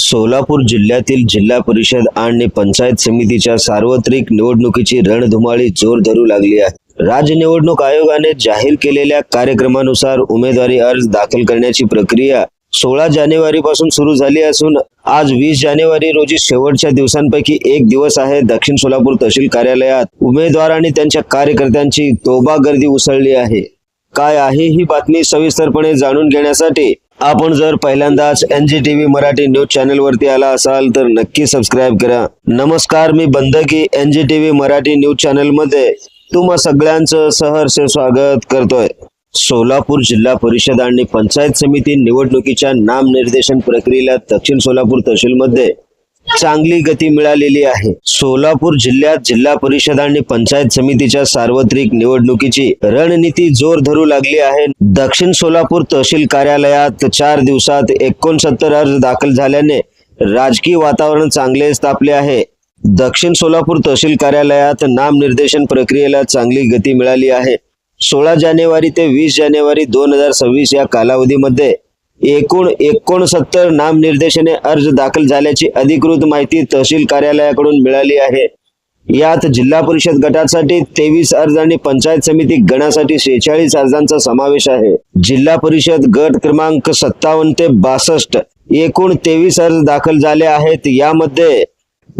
सोलापूर जिल्ह्यातील जिल्हा परिषद आणि पंचायत समितीच्या सार्वत्रिक निवडणुकीची रणधुमाळी जोर धरू लागली आहे. राज्य निवडणूक आयोगाने जाहीर केलेल्या कार्यक्रमानुसार उमेदवारी अर्ज दाखल करण्याची प्रक्रिया सोळा जानेवारी पासून सुरू झाली असून आज वीस जानेवारी रोजी शेवटच्या दिवसांपैकी एक दिवस आहे दक्षिण सोलापूर तहसील कार्यालयात. उमेदवार आणि त्यांच्या कार्यकर्त्यांची तोबा गर्दी उसळली आहे. काय आहे ही बातमी सविस्तरपणे जाणून घेण्यासाठी आपण जर पहिल्यांदाच N G T V Marathi news channel वरती आला असाल तर नक्की सबस्क्राईब करा. नमस्कार मी Bandki N G T V Marathi news चॅनलमध्ये तुम्हा सगळ्यांचं सहर्ष स्वागत करतोय. सोलापूर जिल्हा परिषद आणि पंचायत समिती निवडणुकीच्या नामनिर्देशन प्रक्रियेला दक्षिण सोलापूर तहसीलमध्ये चांगली गती मिळालेली आहे. सोलापूर जिल्ह्यात जिल्हा परिषद आणि पंचायत समितीच्या सार्वत्रिक निवडणुकीची रणनीती जोर धरू लागली आहे. दक्षिण सोलापूर तहसील कार्यालयात चार दिवसात एकोणसत्तर अर्ज दाखल झाल्याने राजकीय वातावरण चांगले तापले आहे. दक्षिण सोलापूर तहसील कार्यालयात नामनिर्देशन प्रक्रियेला चांगली गती मिळाली आहे. सोळा जानेवारी ते वीस जानेवारी दोन हजार सव्वीस या कालावधीमध्ये एकूण एकोणसत्तर नामनिर्देशने अर्ज दाखल झाल्याची अधिकृत माहिती तहसील कार्यालयाकडून मिळाली आहे. यात जिल्हा परिषद गटासाठी तेवीस अर्ज आणि पंचायत समिती गणासाठी शेहेचाळीस अर्जांचा समावेश आहे. जिल्हा परिषद गट क्रमांक सत्तावन्न ते बासष्ट एकूण तेवीस अर्ज दाखल झाले आहेत. यामध्ये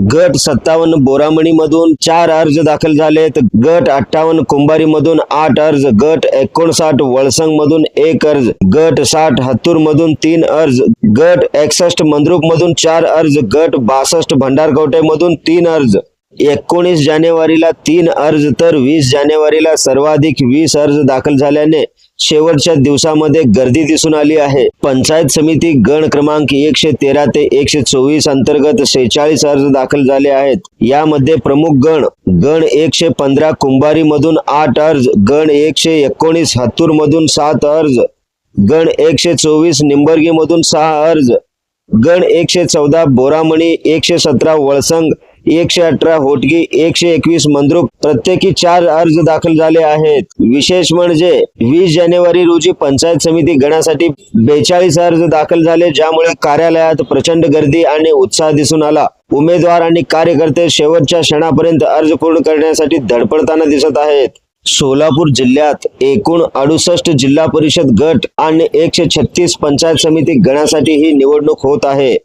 गट सत्तावन्न बोरामणी मधून चार अर्ज दाखल झालेत. गट अठ्ठावन्न कुंभारी मधून आठ अर्ज गट एकोणसाठ वळसंग मधून एक अर्ज गट साठ हत्तूर मधून तीन अर्ज गट एकसष्ट मंद्रुप मधून चार अर्ज गट बासष्ट भंडारकवटे मधून तीन अर्ज. एकोणीस जानेवारीला तीन अर्ज तर वीस जानेवारीला सर्वाधिक वीस अर्ज दाखल झाल्याने शेवटच्या दिवसामध्ये गर्दी दिसून आली आहे. पंचायत समिती गण क्रमांक एकशे तेरा ते एकशे चोवीस अंतर्गत शेहेचाळीस अर्ज दाखल झाले आहेत. यामध्ये प्रमुख गण गण एकशे पंधरा कुंभारी मधून आठ अर्ज गण एकशे एकोणीस हत्तूर मधून सात अर्ज गण एकशे चोवीस निंबर्गी मधून सहा अर्ज गण एकशे चौदा बोरामणी एकशे सतरा वळसंग एकशे अठरा होटगी एकशे एकवीस मंद्रुक प्रत्येकी चार अर्ज दाखल झाले आहेत. विशेष म्हणजे वीस जानेवारी रोजी पंचायत समिती गणासाठी बेचाळीस अर्ज दाखल झाले ज्यामुळे कार्यालयात प्रचंड गर्दी आणि उत्साह दिसून आला. उमेदवार आणि कार्यकर्ते शेवटच्या क्षणापर्यंत अर्ज पूर्ण करण्यासाठी धडपडताना दिसत आहेत. सोलापूर जिल्ह्यात एकूण अडुसष्ट जिल्हा परिषद गट आणि एकशे छत्तीस पंचायत समिती गणासाठी ही निवडणूक होत आहे.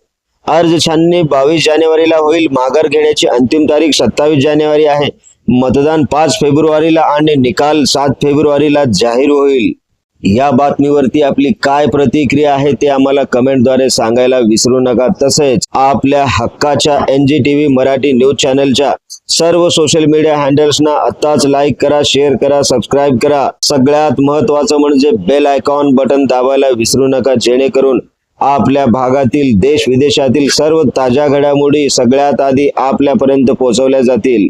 अर्ज छाननी बावीस जानेवारीला होईल. माघार घेण्याची अंतिम तारीख सत्तावीस जानेवारी आहे. मतदान पाच फेब्रुवारीला आणि निकाल सात फेब्रुवारीला जाहीर होईल. या बातमीवरती आपली काय प्रतिक्रिया आहे ते आम्हाला कमेंटद्वारे सांगायला विसरू नका. तसेच आपल्या हक्काच्या N G T V Marathi news चॅनलच्या सर्व सोशल मीडिया हँडल्सना आत्ताच लाईक करा शेअर करा सबस्क्राईब करा. सगळ्यात महत्वाचं म्हणजे बेल आयकॉन बटन दाबायला विसरू नका जेणेकरून आपल्या भागातील देश विदेशातील सर्व ताज्या घडामोडी सगळ्यात आधी आपल्यापर्यंत पोहोचवल्या जातील.